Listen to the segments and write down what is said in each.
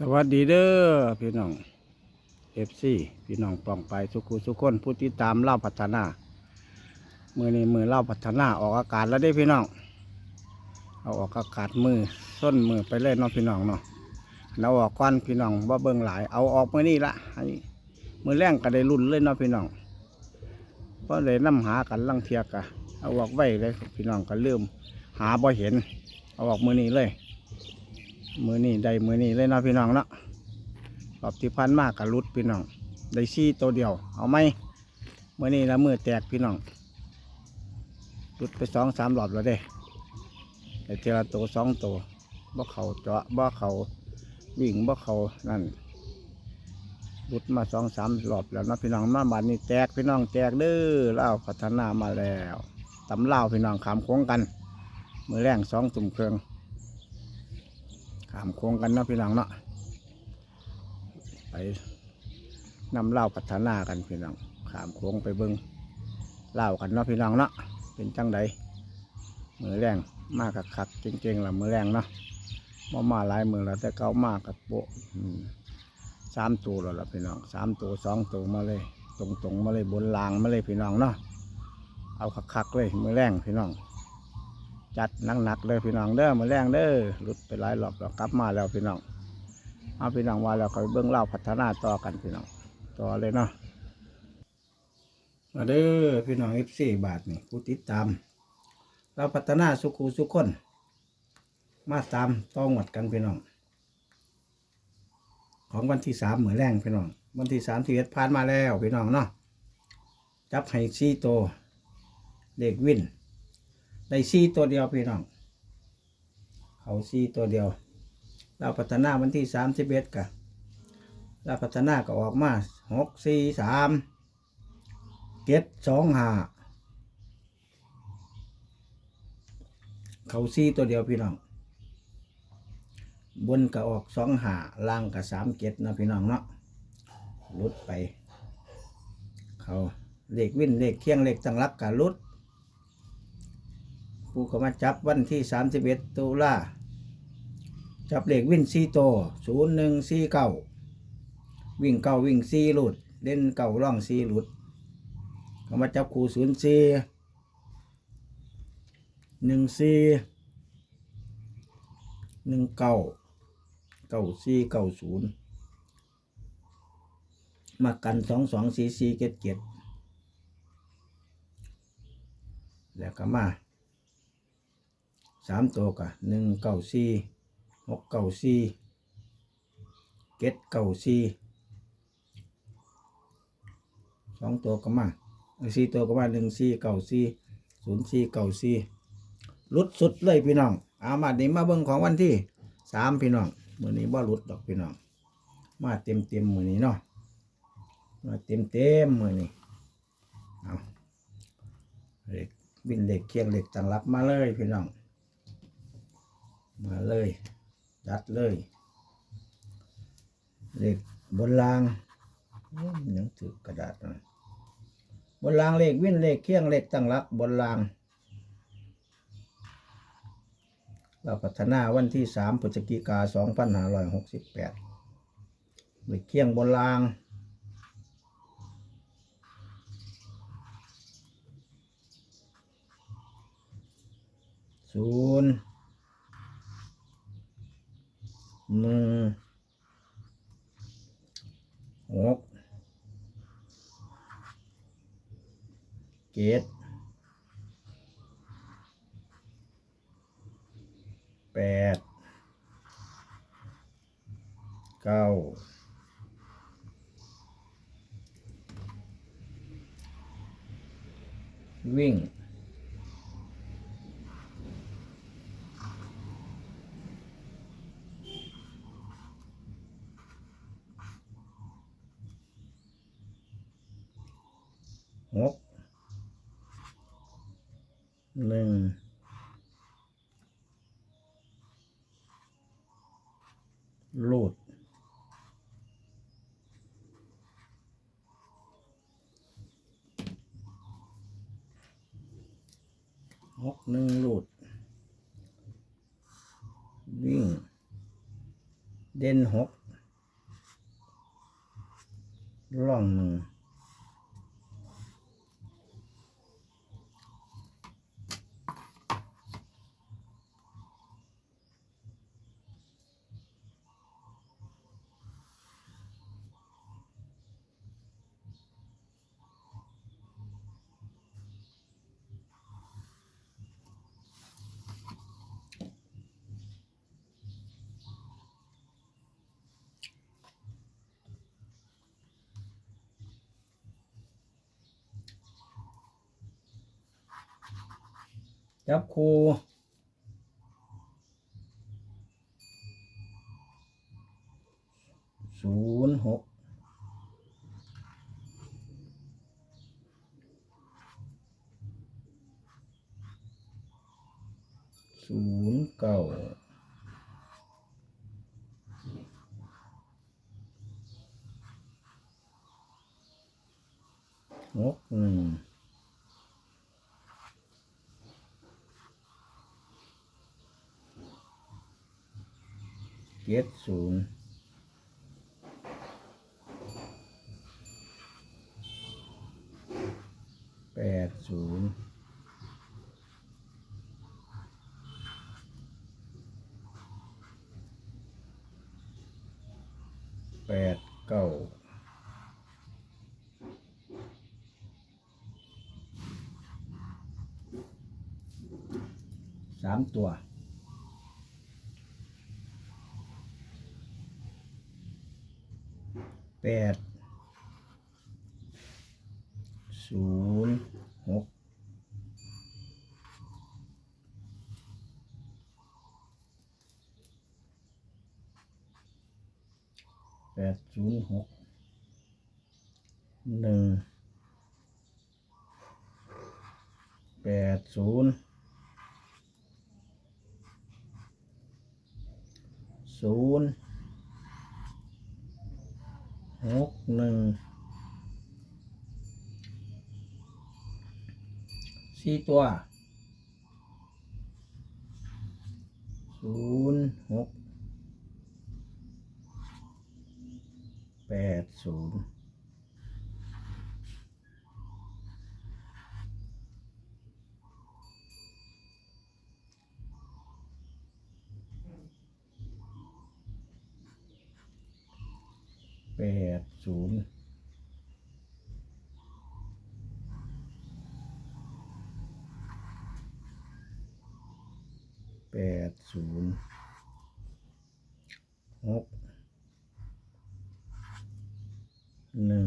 สวัสดีเด้อพี่น้องเอฟซีพี่น้องปองไปสุขุสุขคนผู้ติดตามเล่าพัฒนา มือนี้มือเล่าพัฒนาออกอากาศแล้วได้พี่น้องเอาออกอากาศมือส้นมือไปเลยเนาะพี่น้องเนาะเอาออกก้อนพี่น้องว่าเบิ่งหลาย เอาออกมือนี่ละให้มือแรงก็ได้รุ่นเลยเนาะพี่น้องเพราะเลยน้ำหากันลังเทียกะเอาออกไว้เลยพี่น้องก็เริ่มหาบ่เห็น เอาออกมือนี้เลย มือนี่ได้มือนี่เลยเนาะพี่น้องเนาะรอบที่พันมากกับรุดพี่น้อง ได้ซี่ตัวเดียว เอาไหมมือนี่ละมือแตกพี่น้องรุดไปสองสามรอบแล้วเด้ได้เจละตัวสองตัวบ่เขาเจาะบ่เขาวิ่งบ่เขานั่นรุดมาสองสามรอบแล้วนาะพี่น้องมาบานนี้แตกพี่น้องแตกเด้อเล่าพัฒนามาแล้วตำเล่าพี่น้องขามโค้งกัน มือแรงสองตุ่มเครื่อง ขามโค้งกันเนาะพี่น้องเนาะไปนำเล้าพัฒนากันพี่น้องขามโค้งไปเบิ้งเล้ากันเนาะพี่น้องเนาะเป็นจังใดมือแรงมากกับคักๆเก่งๆละมือแรงเนาะมามาหลายมือแล้วแต่เก้ามากกับโปะสามตัวแล้วล่ะพี่น้องสามตัวสองตัวมาเลย ตรงๆมาเลยบนรางมาเลยพี่น้องเนาะเอาคักๆเลยมือแรงพี่น้อง จัดหนักๆเลยพี่น้องเด้อมาแรงเด้อหลุดไปหลายรอบแล้วกลับมาแล้วพี่น้องเอาพี่น้องว่าแล้วคอยเบื้องเล่าพัฒนาต่อกันพี่น้องต่อเลยเนาะมาเด้อพี่น้องเอฟซีบาทนี่ผู้ติดตาม เราพัฒนาสุขูสุขคน มาตามต้องหมดกันพี่น้อง ของวันที่สามเหมือนแรงพี่น้อง วันที่สามที่เอ็ดผ่านมาแล้วพี่น้องเนาะจับให้ซีโตเด็กวิน ได้ซีตัวเดียวพี่น้อง เขาซีตัวเดียว เราพัฒนาวันที่สามสิบเอ็ดกะเราพัฒนาก็ออกมาหกสี่สามเจ็ดสองห้าเขาซีตัวเดียวพี่น้อง บนก็ออกสองหาล่างก็สามเจ็ดนะพี่น้องเนาะลุดไป เขาเลขวิ่นเลขเคียงเลขตั้งรักกับลุด ผู้เขามาจับวันที่ 31 ตุลาจับเหลขวิ่งซีโตศูนย์หนึ่งซีเก้าวิ่งเก้าวิ่งซีหลุดเล่นเก้าร่องซีหลุดเขามาจับคู่ศูนย์ซีหนึ่งซีหนึ่งเก้าเก้าซีเก้าศูนย์มากันสองสองซีซีเจ็ดเจ็ดแล้วก็มา สามตัวกะหนึ่งเก้าสี่หกเก้าสี่เก็ดเก้าสี่สองตัวก็มาสี่ตัวก็มาหนึ่งสี่เก้าสี่ศูนย์สี่เก้าสี่ลุดสุดเลยพี่น้องเอามาดีมาเบิ่งของวันที่สามพี่น้องมือนี้บ่ลุดดอกพี่น้อง มาเต็มเต็มๆมือนี้เนาะมาเต็มเต็มๆมือนี้เอาเหล็กบินเหล็กเคียงเหล็กจังรักมาเลยพี่น้อง มาเลยจัดเลย เลขบนรางหนังถือกระดาษน่อยบนรางเลขวิ่นเลขเคียงเลขตั้งรักบนราง เราพัฒนาวันที่สามพฤศจิกาสองพันห้าร้อยหกสิบแปดเลขเคียงบนรางศูนย์ หนึ่งหกเจ็ดแปดเก้าวิ่ง หกหนึ่งลูดหกหนึ่งลูด วิ่ง เด่นหกร่องหนึ่ง จับคูศูนย์หกศูนย์เก้าหกหนึ่ง เจ็ดศูนย์แปดศูนย์แปดเก้าสามตัว แปดศูนย์หกแปดศูนย์หกหนึ่งแปดศูนย์ศูนย์ หกหนึ่งสี่ตัวศูนย์หกแปดศูนย์แปดศูนย์ แปดศูนย์หกหนึ่ง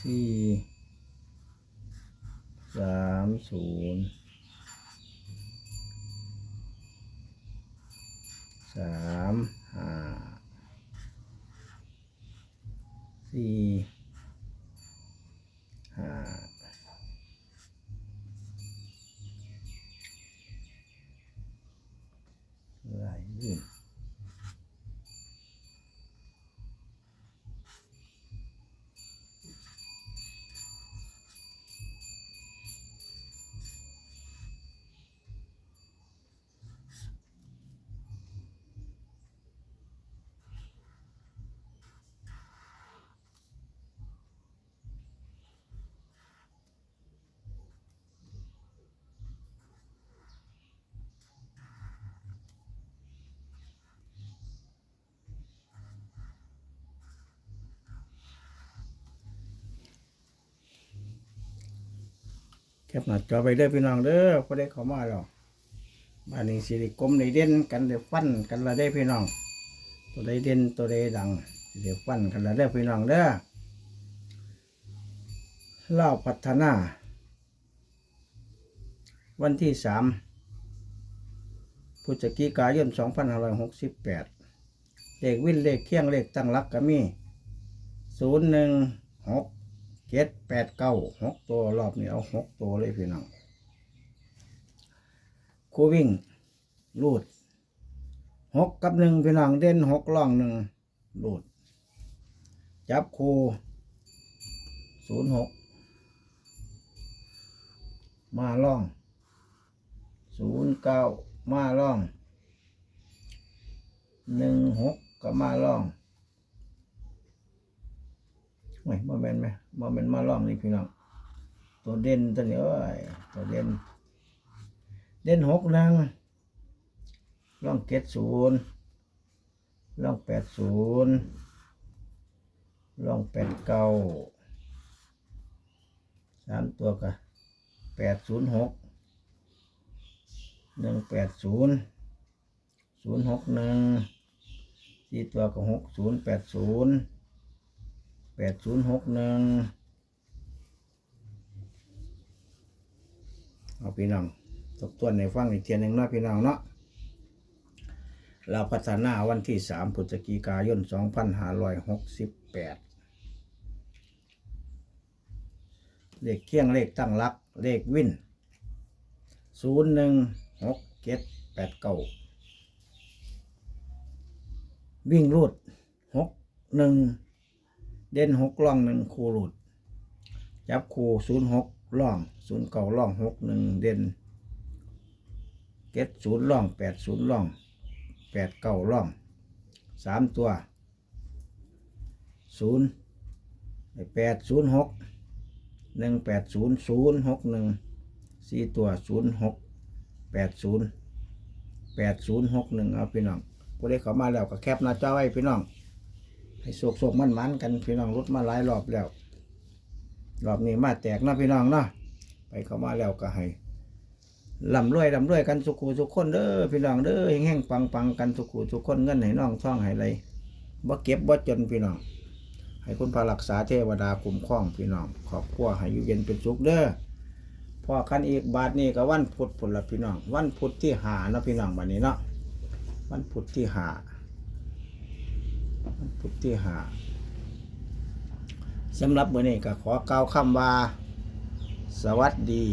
สี่สามศูนย์สามห้าสี่ห้าไหลลื่น แคปหน้าจอไปเด้อพี่น้องเด้อพอได้เข้ามาแล้วบ้านนี้สิริกรมในเด่นกันเดี๋ยวฟันกันละได้อพี่น้องตัวใดเด่นตัวใดดังเดี๋ยวฟันกันละเด้อพี่น้องเด้อเล่าพัฒนา วันที่สามพฤศจิกายน2568เลขวินเลขเคียงเลขตั้งหลักก็มีศูนย์หนึ่งหก เจ็ดแปดเก้าหกตัวรอบนี้เอาหกตัวเลยพี่น้องคู่วิ่งรูดหกกับหนึ่งพี่น้องเด่นหกล่องหนึ่งรูด จับคู่ศูนย์หกมาล่องศูนย์เก้ามาล่องหนึ่งหกก็มาล่อง ไม่มาเป็นไหมมาเป็นมาล่องนี่พี่น้องตัวเด่นตัวนี้เอ้ยตัวเด่นเด่นหกนังล่องเจ็ดศูนย์ล่องแปดศูนย์ล่องแปดเก้าสามตัวกะแปดศูนย์หกหนึ่งแปดศูนย์ศูนย์หกหนึ่งสี่ตัวก็หกศูนย์แปดศูนย์ แปดศูนย์หกหนึ่งเอาพี่น้องทบทวนในฟังอีกเทียนหนึ่งเนาะพี่น้องเนาะเราพัฒนาวันที่สามพฤศจิกายนสองพันห้าร้อยหกสิบแปดเลขเคียงเลขตั้งหลัก เลขวินศูนย์หนึ่งหกเจ็ดแปดเก้าวิ่งรูดหกหนึ่ง เด่นหกล่องหนึ่งคูหลุด จับคูศูนย์หกล่องศูนย์เก่าล่องหกหนึ่งเด่นเก็ดศูนย์ล่องแปดศูนย์ล่องแปดเก้าล่องสามตัวศูนย์แปดศูนย์หกหนึ่งแปดศูนย์ศูนย์หกหนึ่งสี่ตัวศูนย์หกแปดศูนย์แปดศูนย์หกหนึ่งเอาพี่น้องผู้ใดเข้ามาแล้วก็แคปหน้าจอไว้พี่น้อง ให้โศกโศกมันมันกันพี่น้องรุดมาหลายรอบแล้ว รอบนี้มาแตกนะพี่น้องเนาะไปเข้ามาแล้วก็ให้ลำรวยลำรวยกันสุขูสุขคนเด้อพี่น้องเด้อแห้งๆปังปังๆกันสุขูสุขคนเงินให้น้องท่องให้ไรบ่เก็บบ่จนพี่น้อง ให้คุณพระรักษาเทวดาคุ้มครองพี่น้องขอบครัวให้อยู่เย็นเป็นสุขเด้อพอคันอีกบาทนี้ก็วันพุธผลละพี่น้อง วันพุธที่หาเนาะพี่น้องบัดนี้เนาะวันพุธที่หา พุทธิหาสำหรับมื้อนี้ก็ขอกล่าวคำว่า สวัสดี